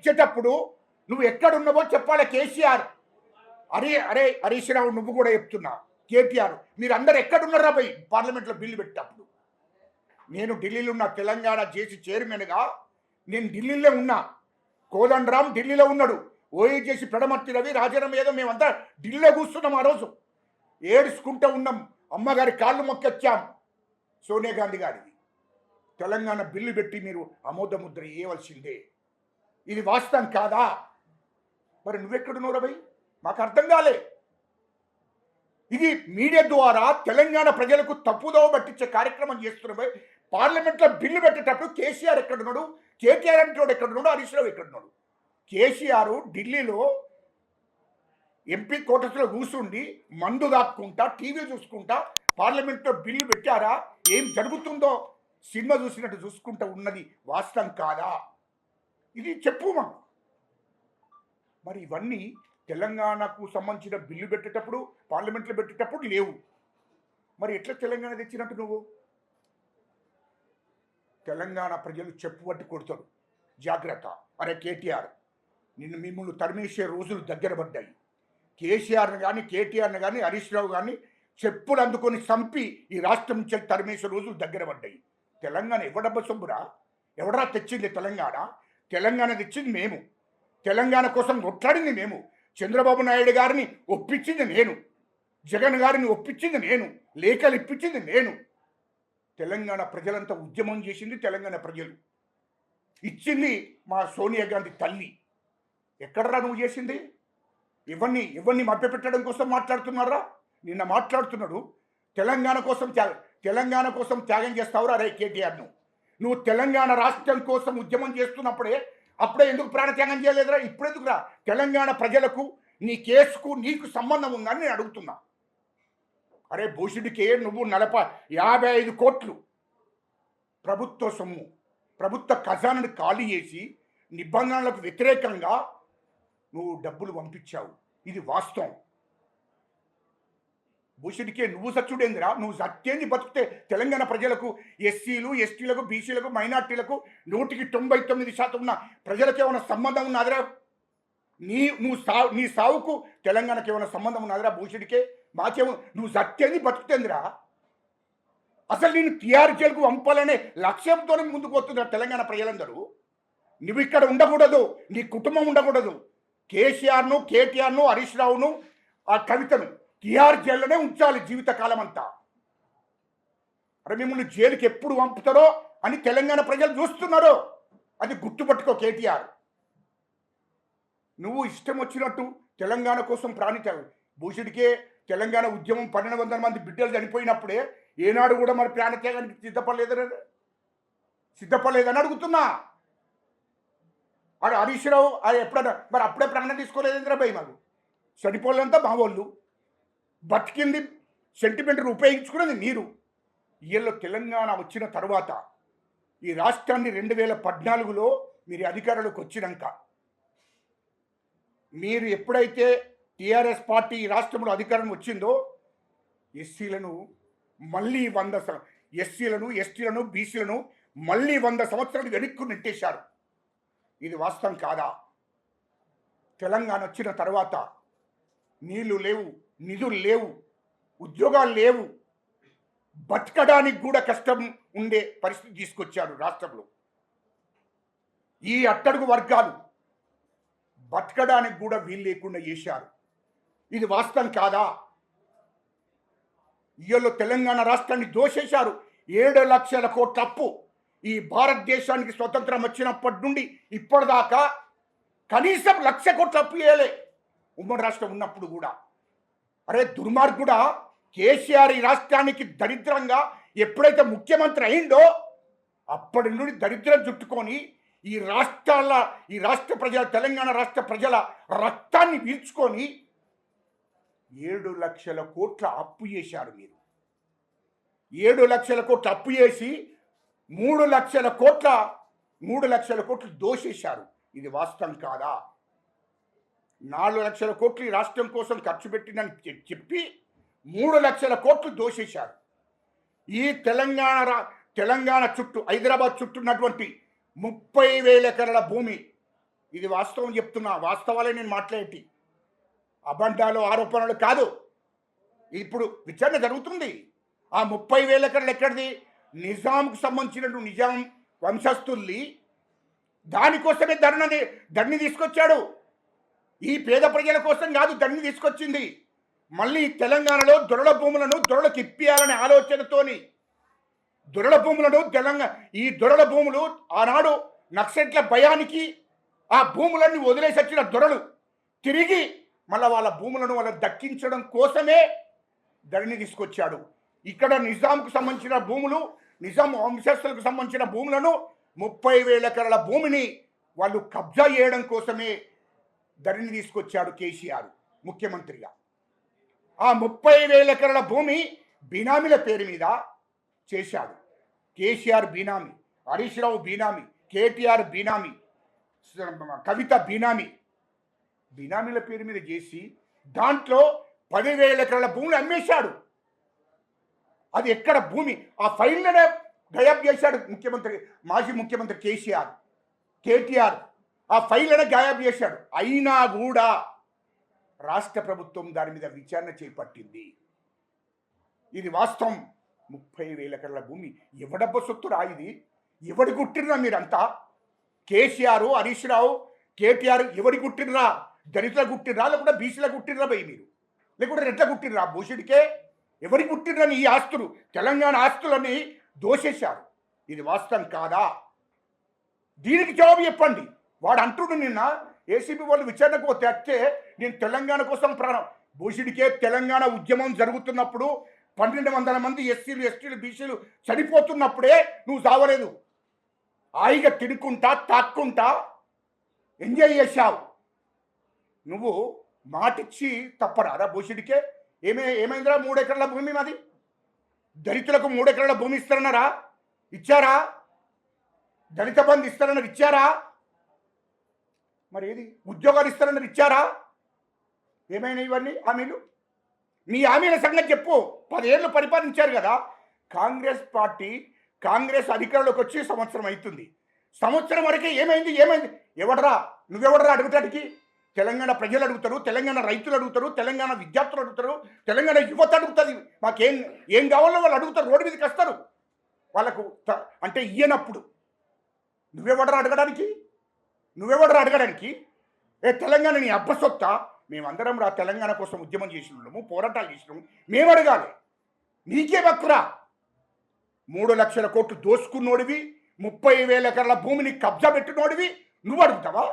ఇచ్చేటప్పుడు నువ్వు ఎక్కడున్నావో చెప్పాలి కేసీఆర్? అరే అరే హరీష్ రావు నువ్వు కూడా చెప్తున్నా. కేటీఆర్ మీరు అందరు ఎక్కడున్నారా పోయి? పార్లమెంట్లో బిల్లు పెట్టేటప్పుడు నేను ఢిల్లీలో ఉన్న తెలంగాణ జేసీ చైర్మన్గా నేను ఢిల్లీలో ఉన్నా. కోదండరామ్ ఢిల్లీలో ఉన్నాడు. ఓఏజేసి పెడమర్తి రవి రాజారాం ఏదో మేమంతా ఢిల్లీలో కూర్చున్నాం ఆ రోజు. ఏడుచుకుంటూ ఉన్నాం. అమ్మగారి కాళ్ళు మొక్కొచ్చాం. సోనియా గాంధీ గారిది. తెలంగాణ బిల్లు పెట్టి మీరు ఆమోద ముద్ర ఇది వాస్తవం కాదా? మరి నువ్వెక్కడున్నావు రవి? మాకు అర్థం కాలే. ఇది మీడియా ద్వారా తెలంగాణ ప్రజలకు తప్పుదోవ పట్టించే కార్యక్రమం చేస్తున్నాయి పార్లమెంట్లో బిల్లు పెట్టేటప్పుడు కేసీఆర్ ఎక్కడున్నాడు కేటీఆర్ అంటే ఎక్కడున్నాడు హరీష్ రావు ఎక్కడున్నాడు కేసీఆర్ ఢిల్లీలో ఎంపీ కోటస్లో కూర్చుండి మందు దాక్కుంటా టీవీ చూసుకుంటా పార్లమెంట్లో బిల్లు పెట్టారా? ఏం జరుగుతుందో? సినిమా చూసినట్టు చూసుకుంటా ఉన్నది వాస్తవం కాదా? ఇది చెప్పు మాకు మరి ఇవన్నీ తెలంగాణకు సంబంధించిన బిల్లు పెట్టేటప్పుడు పార్లమెంట్లో పెట్టేటప్పుడు లేవు. మరి ఎట్లా తెలంగాణ తెచ్చినట్టు నువ్వు? తెలంగాణ ప్రజలు చెప్పు పట్టి కొడతారు. జాగ్రత్త. అరే కేటీఆర్ నిన్ను మిమ్మల్ని తరిమేసే రోజులు దగ్గర పడ్డాయి. కేసీఆర్ని కానీ కేటీఆర్ని కానీ హరీష్ రావు కానీ చెప్పులు అందుకొని చంపి ఈ రాష్ట్రం నుంచి తరిమేసే రోజులు దగ్గర పడ్డాయి. తెలంగాణ ఎవడబ్బ సొమ్మురా ఎవడరా తెచ్చింది తెలంగాణ? తెలంగాణ ఇచ్చింది మేము. తెలంగాణ కోసం కొట్లాడింది మేము. చంద్రబాబు నాయుడు గారిని ఒప్పించింది నేను. జగన్ గారిని ఒప్పించింది నేను. లేఖలు ఇప్పించింది నేను. తెలంగాణ ప్రజలంతా ఉద్యమం చేసింది తెలంగాణ ప్రజలు. ఇచ్చింది మా సోనియా గాంధీ తల్లి. ఎక్కడరా నువ్వు చేసింది? ఇవన్నీ ఇవన్నీ మభ్యపెట్టడం కోసం మాట్లాడుతున్నారా? నిన్న మాట్లాడుతున్నాడు. తెలంగాణ కోసం త్యాగం తెలంగాణ కోసం త్యాగం చేస్తావురా రే కేటీఆర్ను. నువ్వు నువ్వు తెలంగాణ రాష్ట్రం కోసం ఉద్యమం చేస్తున్నప్పుడే అప్పుడే ఎందుకు ప్రాణత్యాగం చేయలేదురా? ఇప్పుడెందుకురా? తెలంగాణ ప్రజలకు నీ కేసుకు నీకు సంబంధం ఉందని నేను అడుగుతున్నా. అరే భూషుడికే నువ్వు నలభ యాభై ఐదు కోట్లు. ప్రభుత్వ సొమ్ము ప్రభుత్వ ఖజానాను ఖాళీ చేసి నిబంధనలకు వ్యతిరేకంగా నువ్వు డబ్బులు పంపించావు. ఇది వాస్తవం. భూషుడికే నువ్వు సచ్చుడేందిరా నువ్వు సత్యేంది బతికితే తెలంగాణ ప్రజలకు ఎస్సీలు ఎస్టీలకు బీసీలకు మైనార్టీలకు నూటికి తొంభై తొమ్మిది శాతం ఉన్న ప్రజలకు ఏమైనా సంబంధం ఉన్నదిరా? నీ నువ్వు సావు నీ సావుకు తెలంగాణకి ఏమైనా సంబంధం ఉన్నదిరా భూషుడికే? మాకేమో నువ్వు సత్యేంది బతుకుతేందిరా? అసలు నేను టీఆర్ జైలుకు పంపాలనే లక్ష్యంతోనే ముందుకు వస్తున్నారు తెలంగాణ ప్రజలందరూ. నువ్వు ఇక్కడ ఉండకూడదు నీ కుటుంబం ఉండకూడదు. కేసీఆర్ను కేటీఆర్ను హరీష్ రావును ఆ కవితను టీఆర్ జైల్లోనే ఉంచాలి జీవితకాలం అంతా అరే మిమ్మల్ని జైలుకి ఎప్పుడు పంపుతారో అని తెలంగాణ ప్రజలు చూస్తున్నారు. అది గుర్తుపట్టుకో కేటీఆర్. నువ్వు ఇష్టం వచ్చినట్టు తెలంగాణ కోసం ప్రాణించాలి. భూషుడికే తెలంగాణ ఉద్యమం పన్నెండు వందల మంది బిడ్డలు చనిపోయినప్పుడే ఏనాడు కూడా మరి ప్రాణత్యాగానికి సిద్ధపడలేదని సిద్ధపడలేదని అడుగుతున్నా. ఆడు హరీష్ రావు ఎప్పుడన్నా మరి అప్పుడే ప్రాణం తీసుకోలేదేంద్రా భయ్ మాకు? చనిపోలేంతా మా వాళ్ళు. బతికింది సెంటిమెంటర్ ఉపయోగించుకున్నది మీరు. వీళ్ళు తెలంగాణ వచ్చిన తర్వాత ఈ రాష్ట్రాన్ని రెండు వేల పద్నాలుగులో మీరు అధికారంలోకి వచ్చినాక మీరు ఎప్పుడైతే టీఆర్ఎస్ పార్టీ ఈ రాష్ట్రంలో అధికారం వచ్చిందో ఎస్సీలను మళ్ళీ వంద ఎస్సీలను ఎస్టీలను బీసీలను మళ్ళీ వంద సంవత్సరాలు వెనక్కు నెట్టేశారు. ఇది వాస్తవం కాదా? తెలంగాణ వచ్చిన తర్వాత నీళ్ళు లేవు. నిధులు లేవు ఉద్యోగాలు లేవు. బతకడానికి కూడా కష్టం ఉండే పరిస్థితి తీసుకొచ్చారు రాష్ట్రంలో. ఈ అట్టడుగు వర్గాలు బతకడానికి కూడా వీలు లేకుండా చేశారు. ఇది వాస్తవం కాదా? ఇయ్యలో తెలంగాణ రాష్ట్రాన్ని దోషేశారు. ఏడు లక్షల కోట్ల అప్పు ఈ భారతదేశానికి స్వతంత్రం వచ్చినప్పటి నుండి ఇప్పటిదాకా కనీసం లక్ష కోట్ల అప్పు చేయలే ఉమ్మడి రాష్ట్రం ఉన్నప్పుడు కూడా. అరే దుర్మార్గుడా కేసీఆర్ ఈ రాష్ట్రానికి దరిద్రంగా ఎప్పుడైతే ముఖ్యమంత్రి అయిందో అప్పటి నుండి దరిద్రం చుట్టుకొని ఈ రాష్ట్రాల ఈ రాష్ట్ర ప్రజల తెలంగాణ రాష్ట్ర ప్రజల రక్తాన్ని పీల్చుకొని ఏడు లక్షల కోట్ల అప్పు చేశారు మీరు. ఏడు లక్షల కోట్ల అప్పు చేసి మూడు లక్షల కోట్ల మూడు లక్షల కోట్లు దోషేశారు. ఇది వాస్తవం కాదా? నాలుగు లక్షల కోట్లు ఈ రాష్ట్రం కోసం ఖర్చు పెట్టిందని చెప్పి మూడు లక్షల కోట్లు దోషేశారు. ఈ తెలంగాణ రా- తెలంగాణ చుట్టూ హైదరాబాద్ చుట్టూ ఉన్నటువంటి ముప్పై వేల ఎకరాల భూమి. ఇది వాస్తవం చెప్తున్నా వాస్తవాలే నేను మాట్లాడేటి. అబండాలు ఆరోపణలు కాదు. ఇప్పుడు విచారణ జరుగుతుంది. ఆ ముప్పై వేల ఎకరాలు ఎక్కడిది? నిజాంకు సంబంధించినట్టు నిజాం వంశస్థుల్ని దానికోసమే ధరని ధరణి తీసుకొచ్చాడు. ఈ పేద ప్రజల కోసం కాదు ధరణి తీసుకొచ్చింది. మళ్ళీ తెలంగాణలో దొరల భూములను దొరలకు ఇప్పియాలనే ఆలోచనతోని దొరల భూములను తెలంగాణ ఈ దొరల భూములు ఆనాడు నక్సట్ల భయానికి ఆ భూములన్నీ వదిలేసి వచ్చిన దొరలు తిరిగి మళ్ళీ వాళ్ళ భూములను వాళ్ళకి దక్కించడం కోసమే ధరణి తీసుకొచ్చాడు. ఇక్కడ నిజాంకు సంబంధించిన భూములు నిజాం వంశస్థులకు సంబంధించిన భూములను ముప్పై వేల ఎకరాల భూమిని వాళ్ళు కబ్జా చేయడం కోసమే ధరణి తీసుకొచ్చాడు కేసీఆర్ ముఖ్యమంత్రిగా. ఆ ముప్పై వేల ఎకరాల భూమి బినామీల పేరు మీద చేశాడు. కేసీఆర్ బీనామీ హరీష్ రావు బీనామీ కేటీఆర్ బీనామీ కవిత బీనామీ బినామీల పేరు మీద చేసి దాంట్లో పదివేల ఎకరాల భూమిని అమ్మేశాడు. అది ఎక్కడ భూమి? ఆ ఫైల్లోనే గయాబ్ చేశాడు ముఖ్యమంత్రి మాజీ ముఖ్యమంత్రి కేసీఆర్ కేటీఆర్ ఆ ఫైల్లోనే గాయబ్ చేశాడు? అయినా కూడా రాష్ట్ర ప్రభుత్వం దాని మీద విచారణ చేపట్టింది. ఇది వాస్తవం. ముప్పై వేల ఎకరాల భూమి. ఎవడబ్బ సొత్తు ఇది? ఎవడి గుట్టినరా మీరంతా? కేసీఆర్ హరీష్ రావు కేటీఆర్ ఎవడి గుట్టినరా దళితుల గుట్టినరా లేకుంటే బీసీల గుట్టినరా భయ్ మీరు? లేకుంటే రెడ్డ గుట్టినరా భూషుడికే ఎవరి గుట్టిర్రని ఈ ఆస్తులు? తెలంగాణ ఆస్తులని దోషేశారు. ఇది వాస్తవం కాదా? దీనికి జవాబు చెప్పండి. వాడు అంటుడు నిన్న ఏసీబీ వాళ్ళు విచారణకు పోతే నేను తెలంగాణ కోసం ప్రాణం. భూషుడికే తెలంగాణ ఉద్యమం జరుగుతున్నప్పుడు పన్నెండు వందల మంది ఎస్సీలు ఎస్టీలు బీసీలు చనిపోతున్నప్పుడే నువ్వు చావలేదు హాయిగా తినుకుంటా తాక్కుంటా ఎంజాయ్ చేశావు. నువ్వు మాటిచ్చి తప్పరారా భూషుడికే? ఏమే ఏమైందిరా మూడెకరాల భూమి మాది? దళితులకు మూడెకరాల భూమి ఇస్తారన్నారా? ఇచ్చారా? దళిత బంధు ఇస్తారన్నారు ఇచ్చారా? మరి ఏది? ఉద్యోగాలు ఇస్తారన్నది ఇచ్చారా? ఏమైనా ఇవన్నీ హామీలు? మీ హామీల సంగతి చెప్పు. పదేళ్ళు పరిపాలించారు కదా. కాంగ్రెస్ పార్టీ కాంగ్రెస్ అధికారంలోకి వచ్చి సంవత్సరం అవుతుంది సంవత్సరం వరకే ఏమైంది? ఏమైంది? ఎవడరా? నువ్వెవడరా అడుగుతాడికి తెలంగాణ ప్రజలు అడుగుతారు తెలంగాణ రైతులు అడుగుతారు తెలంగాణ విద్యార్థులు అడుగుతారు తెలంగాణ యువత అడుగుతుంది. మాకేం ఏం కావాలో వాళ్ళు అడుగుతారు రోడ్డు మీదకి వస్తారు. వాళ్ళకు అంటే ఇయ్యనప్పుడు నువ్వెవడరా అడగడానికి? నువ్వెవడరా అడగడానికి? ఏ తెలంగాణ నీ అబ్బసొత్త? మేమందరం రా తెలంగాణ కోసం ఉద్యమం చేసిన వాళ్ళము పోరాటాలు చేసినాము మేము అడగాలి నీకే బక్కురా మూడు లక్షల కోట్లు దోసుకున్నోడివి ముప్పై వేల ఎకరాల భూమిని కబ్జా పెట్టినోడివి నువ్వు అడుగుతావా